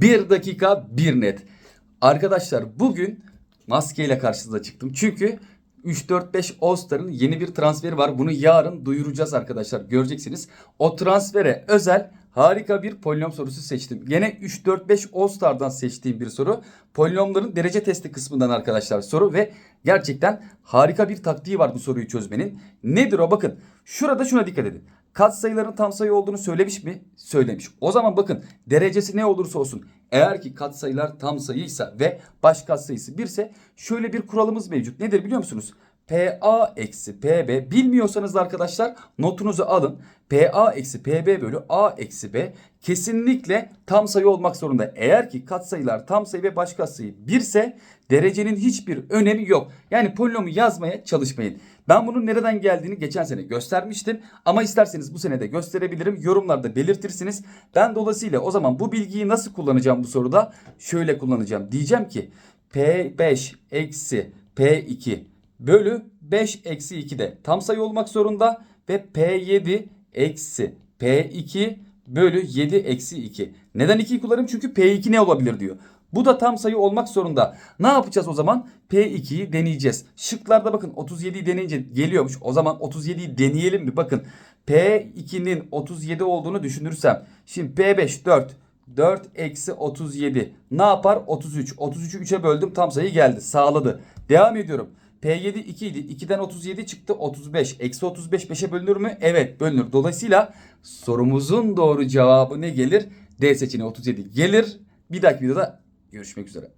1 dakika 1 net. Arkadaşlar bugün maskeyle karşınıza çıktım. Çünkü 3-4-5 All-Star'ın yeni bir transferi var. Bunu yarın duyuracağız arkadaşlar. Göreceksiniz. O transfere özel harika bir polinom sorusu seçtim. Yine 3-4-5 All-Star'dan seçtiğim bir soru. Polinomların derece testi kısmından arkadaşlar soru ve gerçekten harika bir taktiği var bu soruyu çözmenin. Nedir o? Bakın şurada şuna dikkat edin. Katsayıların tam sayı olduğunu söylemiş mi? Söylemiş. O zaman bakın derecesi ne olursa olsun eğer ki katsayılar tam sayıysa ve baş katsayısı 1 ise şöyle bir kuralımız mevcut. Nedir biliyor musunuz? PA eksi PB bilmiyorsanız da arkadaşlar notunuzu alın. PA eksi PB bölü A eksi B kesinlikle tam sayı olmak zorunda. Eğer ki katsayılar tam sayı ve baş katsayı 1 ise derecenin hiçbir önemi yok. Yani polinomu yazmaya çalışmayın. Ben bunun nereden geldiğini geçen sene göstermiştim. Ama isterseniz bu sene de gösterebilirim. Yorumlarda belirtirsiniz. Ben dolayısıyla o zaman bu bilgiyi nasıl kullanacağım bu soruda? Şöyle kullanacağım. Diyeceğim ki P5 eksi P2 bölü 5 eksi 2 de tam sayı olmak zorunda. Ve P7 eksi P2 bölü 7 eksi 2. Neden 2'yi kullanırım? Çünkü P2 ne olabilir diyor. Bu da tam sayı olmak zorunda. Ne yapacağız o zaman? P2'yi deneyeceğiz. Şıklarda bakın 37'yi deneyince geliyormuş. O zaman 37'yi deneyelim mi? Bakın P2'nin 37 olduğunu düşünürsem. Şimdi P5 4. 4 eksi 37 ne yapar? 33. 33'ü 3'e böldüm tam sayı geldi. Sağladı. Devam ediyorum. P7 2 idi. 2'den 37 çıktı 35. Eksi 35 5'e bölünür mü? Evet bölünür. Dolayısıyla sorumuzun doğru cevabı ne gelir? D seçeneği 37 gelir. Bir dahaki videoda görüşmek üzere.